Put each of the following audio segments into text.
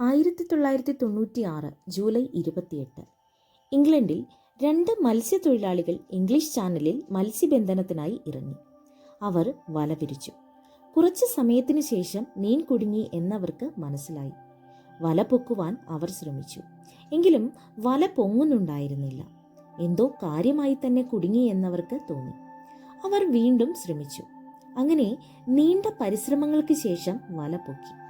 ആയിരത്തി തൊള്ളായിരത്തി തൊണ്ണൂറ്റി ആറ് ജൂലൈ ഇരുപത്തിയെട്ട്. ഇംഗ്ലണ്ടിൽ രണ്ട് മത്സ്യത്തൊഴിലാളികൾ ഇംഗ്ലീഷ് ചാനലിൽ മത്സ്യബന്ധനത്തിനായി ഇറങ്ങി. അവർ വല പിരിച്ചു കുറച്ച് സമയത്തിനു ശേഷം മീൻ കുടുങ്ങി എന്നവർക്ക് മനസ്സിലായി. വല പൊക്കുവാൻ അവർ ശ്രമിച്ചു. എങ്കിലും വല പൊങ്ങുന്നുണ്ടായിരുന്നില്ല. എന്തോ കാര്യമായി തന്നെ കുടുങ്ങി എന്നവർക്ക് തോന്നി. അവർ വീണ്ടും ശ്രമിച്ചു. അങ്ങനെ നീണ്ട പരിശ്രമങ്ങൾക്ക് ശേഷം വല പൊക്കി.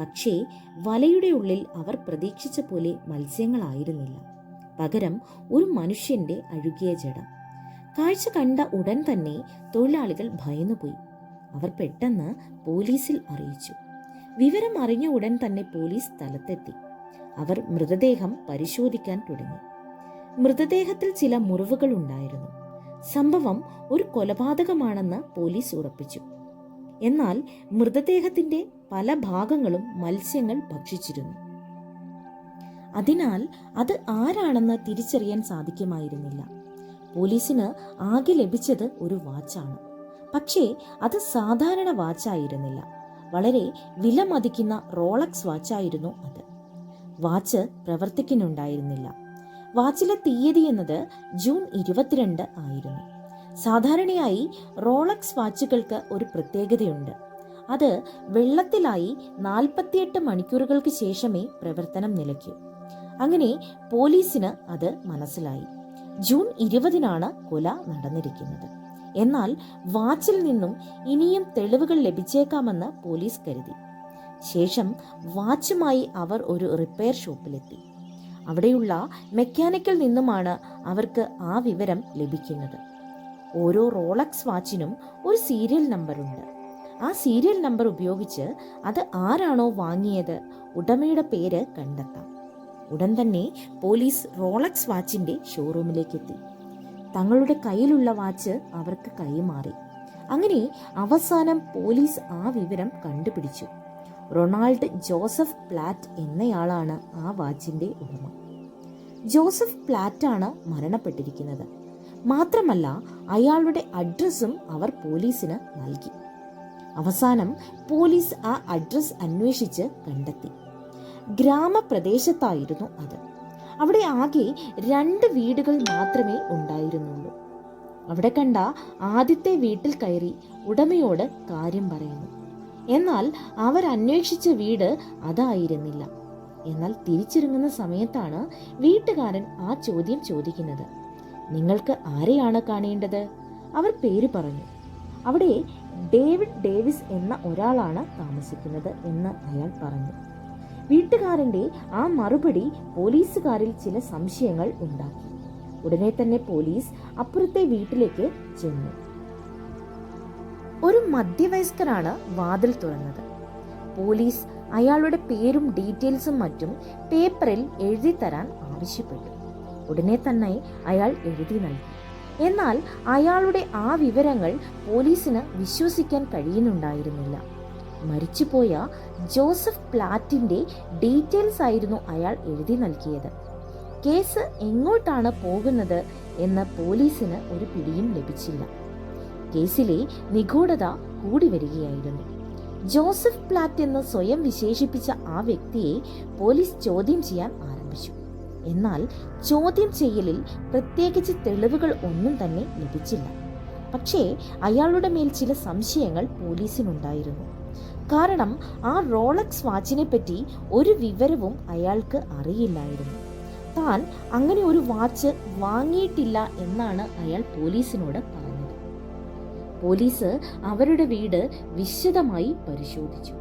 പക്ഷേ വലയുടെ ഉള്ളിൽ അവർ പ്രതീക്ഷിച്ച പോലെ മത്സ്യങ്ങളായിരുന്നില്ല. പകരം ഒരു മനുഷ്യന്റെ അഴുകിയ ജഡം കാഴ്ച കണ്ട ഉടൻ തന്നെ തൊഴിലാളികൾ ഭയന്നുപോയി. അവർ പെട്ടെന്ന് പോലീസിൽ അറിയിച്ചു. വിവരം അറിഞ്ഞ ഉടൻ തന്നെ പോലീസ് സ്ഥലത്തെത്തി. അവർ മൃതദേഹം പരിശോധിക്കാൻ തുടങ്ങി. മൃതദേഹത്തിൽ ചില മുറിവുകൾ ഉണ്ടായിരുന്നു. സംഭവം ഒരു കൊലപാതകമാണെന്ന് പോലീസ് ഉറപ്പിച്ചു. എന്നാൽ മൃതദേഹത്തിന്റെ പല ഭാഗങ്ങളും മത്സ്യങ്ങൾ ഭക്ഷിച്ചിരുന്നു. അതിനാൽ അത് ആരാണെന്ന് തിരിച്ചറിയാൻ സാധിക്കുമായിരുന്നില്ല. പോലീസിന് ആകെ ലഭിച്ചത് ഒരു വാച്ചാണ്. പക്ഷേ അത് സാധാരണ വാച്ചായിരുന്നില്ല. വളരെ വിലമതിക്കുന്ന റോളക്സ് വാച്ചായിരുന്നു അത്. വാച്ച് പ്രവർത്തിക്കുന്നുണ്ടായിരുന്നില്ല. വാച്ചിലെ തീയതി എന്നത് ജൂൺ ഇരുപത്തിരണ്ട് ആയിരുന്നു. സാധാരണയായി റോളക്സ് വാച്ചുകൾക്ക് ഒരു പ്രത്യേകതയുണ്ട്. അത് വെള്ളത്തിലായി നാൽപ്പത്തിയെട്ട് മണിക്കൂറുകൾക്ക് ശേഷമേ പ്രവർത്തനം നിലയ്ക്കൂ. അങ്ങനെ പോലീസിന് അത് മനസ്സിലായി. ജൂൺ ഇരുപതിനാണ് കൊല നടന്നിരിക്കുന്നത്. എന്നാൽ വാച്ചിൽ നിന്നും ഇനിയും തെളിവുകൾ ലഭിച്ചേക്കാമെന്ന് പോലീസ് കരുതി. ശേഷം വാച്ചുമായി അവർ ഒരു റിപ്പയർ ഷോപ്പിലെത്തി. അവിടെയുള്ള മെക്കാനിക്കിൽ നിന്നുമാണ് അവർക്ക് ആ വിവരം ലഭിക്കുന്നത്. ഓരോ റോളക്സ് വാച്ചിനും ഒരു സീരിയൽ നമ്പറുണ്ട്. ആ സീരിയൽ നമ്പർ ഉപയോഗിച്ച് അത് ആരാണോ വാങ്ങിയത് ഉടമയുടെ പേര് കണ്ടെത്താം. ഉടൻ തന്നെ പോലീസ് റോളക്സ് വാച്ചിന്റെ ഷോറൂമിലേക്ക് എത്തി തങ്ങളുടെ കയ്യിലുള്ള വാച്ച് അവർക്ക് കൈമാറി. അങ്ങനെ അവസാനം പോലീസ് ആ വിവരം കണ്ടുപിടിച്ചു. റൊണാൾഡ് ജോസഫ് പ്ലാറ്റ് എന്നയാളാണ് ആ വാച്ചിന്റെ ഉടമ. ജോസഫ് പ്ലാറ്റാണ് മരണപ്പെട്ടിരിക്കുന്നത്. മാത്രമല്ല അയാളുടെ അഡ്രസ്സും അവർ പോലീസിന് നൽകി. അവസാനം പോലീസ് ആ അഡ്രസ് അന്വേഷിച്ച് കണ്ടെത്തി. ഗ്രാമപ്രദേശത്തായിരുന്നു അത്. അവിടെ ആകെ രണ്ട് വീടുകൾ മാത്രമേ ഉണ്ടായിരുന്നുള്ളൂ. അവിടെ കണ്ട ആദ്യത്തെ വീട്ടിൽ കയറി ഉടമയോട് കാര്യം പറയുന്നു. എന്നാൽ അവർ അന്വേഷിച്ച വീട് അതായിരുന്നില്ല. എന്നാൽ തിരിച്ചിറങ്ങുന്ന സമയത്താണ് വീട്ടുകാരൻ ആ ചോദ്യം ചോദിക്കുന്നത്. നിങ്ങൾക്ക് ആരെയാണ് കാണേണ്ടത്? അവർ പേര് പറഞ്ഞു. അവിടെ ഡേവിഡ് ഡേവിസ് എന്ന ഒരാളാണ് താമസിക്കുന്നത് എന്ന് അയാൾ പറഞ്ഞു. വീട്ടുകാരന്റെ ആ മറുപടി പോലീസുകാരിൽ ചില സംശയങ്ങൾ ഉണ്ടാക്കി. ഉടനെ തന്നെ പോലീസ് അപ്പുറത്തെ വീട്ടിലേക്ക് ചെന്നു. ഒരു മധ്യവയസ്കരാണ് വാതിൽ തുറന്നത്. പോലീസ് അയാളുടെ പേരും ഡീറ്റെയിൽസും മറ്റും പേപ്പറിൽ എഴുതി തരാൻ ആവശ്യപ്പെട്ടു. ഉടനെ തന്നെ അയാൾ എഴുതി നൽകി. എന്നാൽ അയാളുടെ ആ വിവരങ്ങൾ പോലീസിന് വിശ്വസിക്കാൻ കഴിയുന്നുണ്ടായിരുന്നില്ല. മരിച്ചുപോയ ജോസഫ് പ്ലാറ്റിന്റെ ഡീറ്റെയിൽസ് ആയിരുന്നു അയാൾ എഴുതി നൽകിയത്. കേസ് എങ്ങോട്ടാണ് പോകുന്നത് എന്ന് പോലീസിന് ഒരു പിടിയും ലഭിച്ചില്ല. കേസിലെ നിഗൂഢത കൂടി വരികയായിരുന്നു. ജോസഫ് പ്ലാറ്റ് എന്ന് സ്വയം വിശേഷിപ്പിച്ച ആ വ്യക്തിയെ പോലീസ് ചോദ്യം ചെയ്യാൻ ആരംഭിച്ചു. എന്നാൽ ചോദ്യം ചെയ്യലിൽ പ്രത്യേകിച്ച് തെളിവുകൾ ഒന്നും തന്നെ ലഭിച്ചില്ല. പക്ഷേ അയാളുടെ മേൽ ചില സംശയങ്ങൾ പോലീസിനുണ്ടായിരുന്നു. കാരണം ആ റോളക്സ് വാച്ചിനെ പറ്റി ഒരു വിവരവും അയാൾക്ക് അറിയില്ലായിരുന്നു. താൻ അങ്ങനെ ഒരു വാച്ച് വാങ്ങിയിട്ടില്ല എന്നാണ് അയാൾ പോലീസിനോട് പറഞ്ഞത്. പോലീസ് അവരുടെ വീട് വിശദമായി പരിശോധിച്ചു.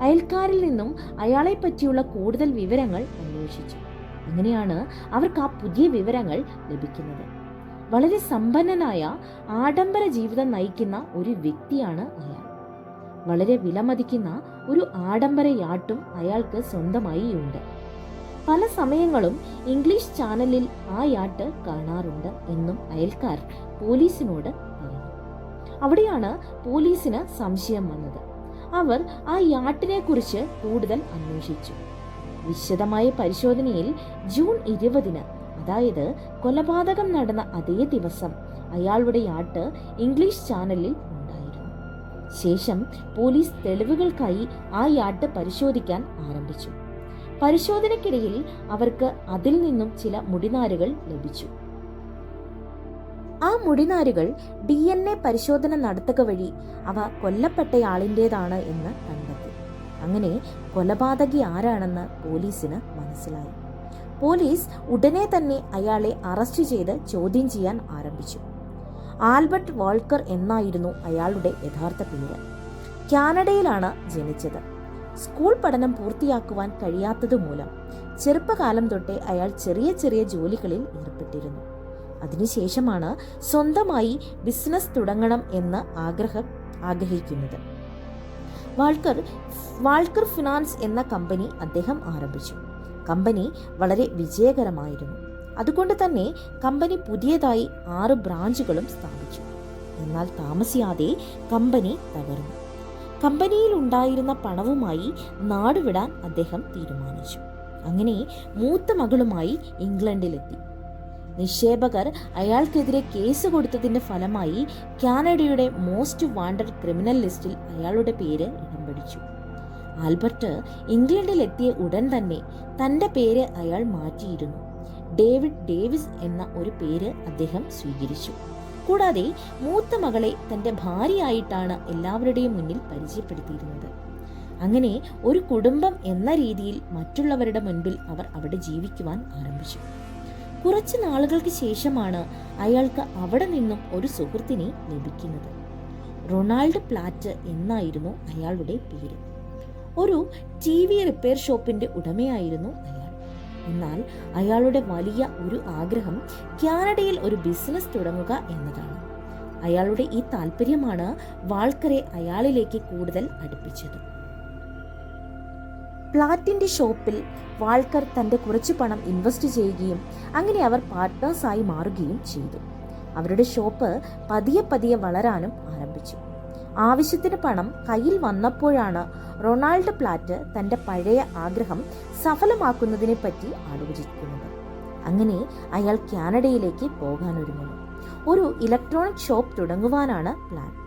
അയൽക്കാരിൽ നിന്നും അയാളെ പറ്റിയുള്ള കൂടുതൽ വിവരങ്ങൾ അന്വേഷിച്ചു. അങ്ങനെയാണ് അവർക്ക് ആ പുതിയ വിവരങ്ങൾ ലഭിക്കുന്നത്. വളരെ സമ്പന്നനായ ആഡംബര ജീവിതം നയിക്കുന്ന ഒരു വ്യക്തിയാണ് അയാൾ. വളരെ വിലമതിക്കുന്ന ഒരു ആഡംബര യാട്ടും അയാൾക്ക് സ്വന്തമായി ഉണ്ട്. പല സമയങ്ങളും ഇംഗ്ലീഷ് ചാനലിൽ ആ യാട്ട് കാണാറുണ്ട് എന്നും അയൽക്കാർ പോലീസിനോട് പറഞ്ഞു. അവിടെയാണ് പോലീസിന് സംശയം വന്നത്. അവർ ആ യാട്ടിനെ കുറിച്ച് കൂടുതൽ അന്വേഷിച്ചു. വിശദമായ പരിശോധനയിൽ ജൂൺ ഇരുപതിന് അതായത് കൊലപാതകം നടന്ന അതേ ദിവസം അയാളുടെ യാട്ട് ഇംഗ്ലീഷ് ചാനലിൽ ഉണ്ടായിരുന്നു. ശേഷം പോലീസ് തെളിവുകൾക്കായി ആ യാട്ട് പരിശോധിക്കാൻ ആരംഭിച്ചു. പരിശോധനയ്ക്കിടയിൽ അവർക്ക് അതിൽ നിന്നും ചില മുടിനാരുകൾ ലഭിച്ചു. ആ മുടിനാരുകൾ ഡി എൻ എ പരിശോധന നടത്തുക വഴി അവ കൊല്ലപ്പെട്ടയാളിന്റേതാണ് എന്ന് കണ്ടെത്തി. അങ്ങനെ കൊലപാതകി ആരാണെന്ന് പോലീസിന് മനസ്സിലായി. പോലീസ് ഉടനെ തന്നെ അയാളെ അറസ്റ്റ് ചെയ്ത് ചോദ്യം ചെയ്യാൻ ആരംഭിച്ചു. ആൽബർട്ട് വാൾക്കർ എന്നായിരുന്നു അയാളുടെ യഥാർത്ഥ പേര്. കാനഡയിലാണ് ജനിച്ചത്. സ്കൂൾ പഠനം പൂർത്തിയാക്കുവാൻ കഴിയാത്തതുമൂലം ചെറുപ്പകാലം തൊട്ടേ അയാൾ ചെറിയ ചെറിയ ജോലികളിൽ ഏർപ്പെട്ടിരുന്നു. അതിനുശേഷമാണ് സ്വന്തമായി ബിസിനസ് തുടങ്ങണം എന്ന് ആഗ്രഹം ആഗ്രഹിക്കുന്നത്. വാൾക്കർ വാൾക്കർ ഫിനാൻസ് എന്ന കമ്പനി അദ്ദേഹം ആരംഭിച്ചു. കമ്പനി വളരെ വിജയകരമായിരുന്നു. അതുകൊണ്ട് തന്നെ കമ്പനി പുതിയതായി ആറ് ബ്രാഞ്ചുകളും സ്ഥാപിച്ചു. എന്നാൽ താമസിയാതെ കമ്പനി തകർന്നു. കമ്പനിയിൽ ഉണ്ടായിരുന്ന പണവുമായി നാടുവിടാൻ അദ്ദേഹം തീരുമാനിച്ചു. അങ്ങനെ മൂത്ത മകളുമായി ഇംഗ്ലണ്ടിലെത്തി. നിക്ഷേപകർ അയാൾക്കെതിരെ കേസ് കൊടുത്തതിന്റെ ഫലമായി കാനഡയുടെ മോസ്റ്റ് വാണ്ടഡ് ക്രിമിനൽ ലിസ്റ്റിൽ അയാളുടെ പേര് ഇടം പിടിച്ചു. ആൽബർട്ട് ഇംഗ്ലണ്ടിലെത്തിയ ഉടൻ തന്നെ തന്റെ പേര് അയാൾ മാറ്റിയിരുന്നു. ഡേവിഡ് ഡേവിസ് എന്ന ഒരു പേര് അദ്ദേഹം സ്വീകരിച്ചു. കൂടാതെ മൂത്ത മകളെ തന്റെ ഭാര്യയായിട്ടാണ് എല്ലാവരുടെയും മുന്നിൽ പരിചയപ്പെടുത്തിയിരുന്നത്. അങ്ങനെ ഒരു കുടുംബം എന്ന രീതിയിൽ മറ്റുള്ളവരുടെ മുൻപിൽ അവർ അവിടെ ജീവിക്കുവാൻ ആരംഭിച്ചു. കുറച്ച് നാളുകൾക്ക് ശേഷമാണ് അയാൾക്ക് അവിടെ നിന്നും ഒരു സുഹൃത്തിനെ ലഭിക്കുന്നത്. റൊണാൾഡ് പ്ലാറ്റ് എന്നായിരുന്നു അയാളുടെ പേര്. ഒരു ടി വി റിപ്പയർ ഷോപ്പിന്റെ ഉടമയായിരുന്നു അയാൾ. എന്നാൽ അയാളുടെ വലിയ ഒരു ആഗ്രഹം കാനഡയിൽ ഒരു ബിസിനസ് തുടങ്ങുക എന്നതാണ്. അയാളുടെ ഈ താല്പര്യമാണ് വാൾക്കറെ അയാളിലേക്ക് കൂടുതൽ അടുപ്പിച്ചത്. പ്ലാറ്റിന്റെ ഷോപ്പിൽ വാൾക്കർ തന്റെ കുറച്ച് പണം ഇൻവെസ്റ്റ് ചെയ്യുകയും അങ്ങനെ അവർ പാർട്ട്നേഴ്സായി മാറുകയും ചെയ്തു. അവരുടെ ഷോപ്പ് പതിയെ പതിയെ വളരാനും ആരംഭിച്ചു. ആവശ്യത്തിന് പണം കയ്യിൽ വന്നപ്പോഴാണ് റൊണാൾഡ് പ്ലാറ്റ് തന്റെ പഴയ ആഗ്രഹം സഫലമാക്കുന്നതിനെ പറ്റി ആലോചിക്കുന്നത്. അങ്ങനെ അയാൾ കാനഡയിലേക്ക് പോകാനൊരുങ്ങുന്നു. ഒരു ഇലക്ട്രോണിക് ഷോപ്പ് തുടങ്ങുവാനാണ് പ്ലാൻ.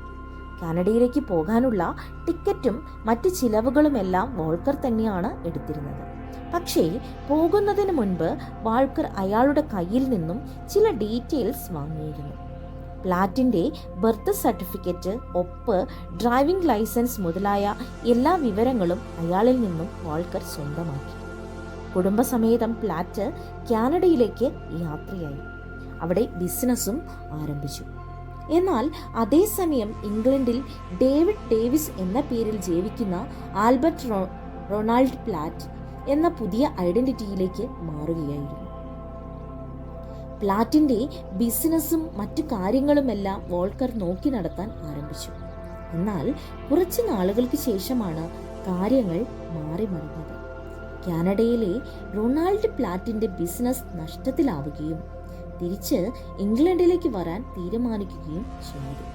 കാനഡയിലേക്ക് പോകാനുള്ള ടിക്കറ്റും മറ്റ് ചിലവുകളുമെല്ലാം വോൾക്കർ തന്നെയാണ് എടുത്തിരുന്നത്. പക്ഷേ പോകുന്നതിന് മുൻപ് വാൾക്കർ അയാളുടെ കയ്യിൽ നിന്നും ചില ഡീറ്റെയിൽസ് വാങ്ങിയിരുന്നു. പ്ലാറ്റിന്റെ ബർത്ത് സർട്ടിഫിക്കറ്റ് ഒപ്പ് ഡ്രൈവിംഗ് ലൈസൻസ് മുതലായ എല്ലാ വിവരങ്ങളും അയാളിൽ നിന്നും വാൾക്കർ സ്വന്തമാക്കി. കുടുംബസമേതം പ്ലാറ്റ് കാനഡയിലേക്ക് യാത്രയായി. അവിടെ ബിസിനസ്സും ആരംഭിച്ചു. എന്നാൽ അതേസമയം ഇംഗ്ലണ്ടിൽ ഡേവിഡ് ഡേവിസ് എന്ന പേരിൽ ജീവിക്കുന്ന ആൽബർട്ട് റൊണാൾഡ് പ്ലാറ്റ് എന്ന പുതിയ ഐഡന്റിറ്റിയിലേക്ക് മാറുകയായിരുന്നു. പ്ലാറ്റിന്റെ ബിസിനസ്സും മറ്റു കാര്യങ്ങളുമെല്ലാം വോൾക്കർ നോക്കി നടത്താൻ ആരംഭിച്ചു. എന്നാൽ കുറച്ച് നാളുകൾക്ക് ശേഷമാണ് കാര്യങ്ങൾ മാറി മറിഞ്ഞത്. കാനഡയിലെ റൊണാൾഡ് പ്ലാറ്റിന്റെ ബിസിനസ് നഷ്ടത്തിലാവുകയും തിരിച്ച് ഇംഗ്ലണ്ടിലേക്ക് വരാൻ തീരുമാനിക്കുകയും ചെയ്തു.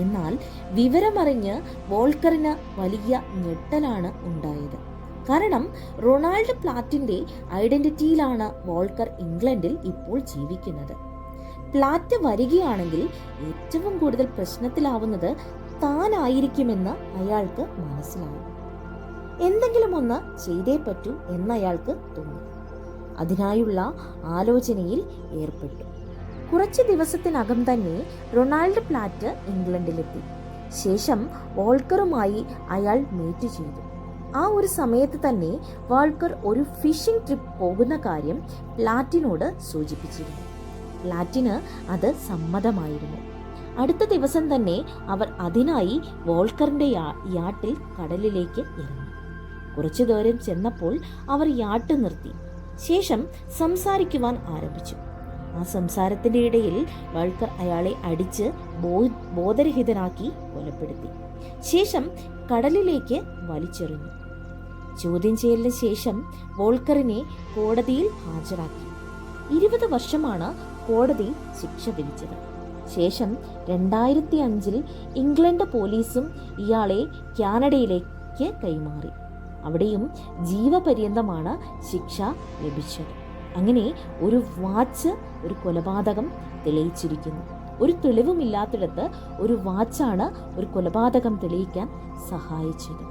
എന്നാൽ വിവരമറിഞ്ഞ് വോൾക്കറിന് വലിയ ഞെട്ടലാണ് ഉണ്ടായത്. കാരണം റൊണാൾഡ് പ്ലാറ്റിന്റെ ഐഡന്റിറ്റിയിലാണ് വോൾക്കർ ഇംഗ്ലണ്ടിൽ ഇപ്പോൾ ജീവിക്കുന്നത്. പ്ലാറ്റ് വരികയാണെങ്കിൽ ഏറ്റവും കൂടുതൽ പ്രശ്നത്തിലാവുന്നത് താനായിരിക്കുമെന്ന് അയാൾക്ക് മനസ്സിലായി. എന്തെങ്കിലും ഒന്ന് ചെയ്തേ പറ്റൂ എന്നയാൾക്ക് തോന്നി. അതിനായുള്ള ആലോചനയിൽ ഏർപ്പെട്ടു. കുറച്ച് ദിവസത്തിനകം തന്നെ റൊണാൾഡ് പ്ലാറ്റ് ഇംഗ്ലണ്ടിലെത്തി. ശേഷം വാൾക്കറുമായി അയാൾ മീറ്റ് ചെയ്തു. ആ ഒരു സമയത്ത് തന്നെ വാൾക്കർ ഒരു ഫിഷിംഗ് ട്രിപ്പ് പോകുന്ന കാര്യം പ്ലാറ്റിനോട് സൂചിപ്പിച്ചിരുന്നു. പ്ലാറ്റിന് അത് സമ്മതമായിരുന്നു. അടുത്ത ദിവസം തന്നെ അവർ അതിനായി വോൾക്കറിന്റെ യാട്ടിൽ കടലിലേക്ക് ഇറങ്ങി. കുറച്ചു ദൂരം ചെന്നപ്പോൾ അവർ യാട്ട് നിർത്തി. ശേഷം സംസാരിക്കുവാൻ ആരംഭിച്ചു. ആ സംസാരത്തിന്റെ ഇടയിൽ വൾക്കർ അയാളെ അടിച്ച് ബോ- ബോധരഹിതനാക്കി കൊലപ്പെടുത്തി. ശേഷം കടലിലേക്ക് വലിച്ചെറിഞ്ഞു. ചോദ്യം ചെയ്യലിന് ശേഷം വോൾക്കറിനെ കോടതിയിൽ ഹാജരാക്കി. ഇരുപത് വർഷമാണ് കോടതി ശിക്ഷ വിധിച്ചത്. ശേഷം രണ്ടായിരത്തി അഞ്ചിൽ ഇംഗ്ലണ്ട് പോലീസും ഇയാളെ കാനഡയിലേക്ക് കൈമാറി. അവിടെയും ജീവപര്യന്തമാണ് ശിക്ഷ ലഭിച്ചത്. അങ്ങനെ ഒരു വാച്ച് ഒരു കൊലപാതകം തെളിയിച്ചിരിക്കുന്നു. ഒരു തെളിവുമില്ലാത്തിടത്ത് ഒരു വാച്ചാണ് ഒരു കൊലപാതകം തെളിയിക്കാൻ സഹായിച്ചത്.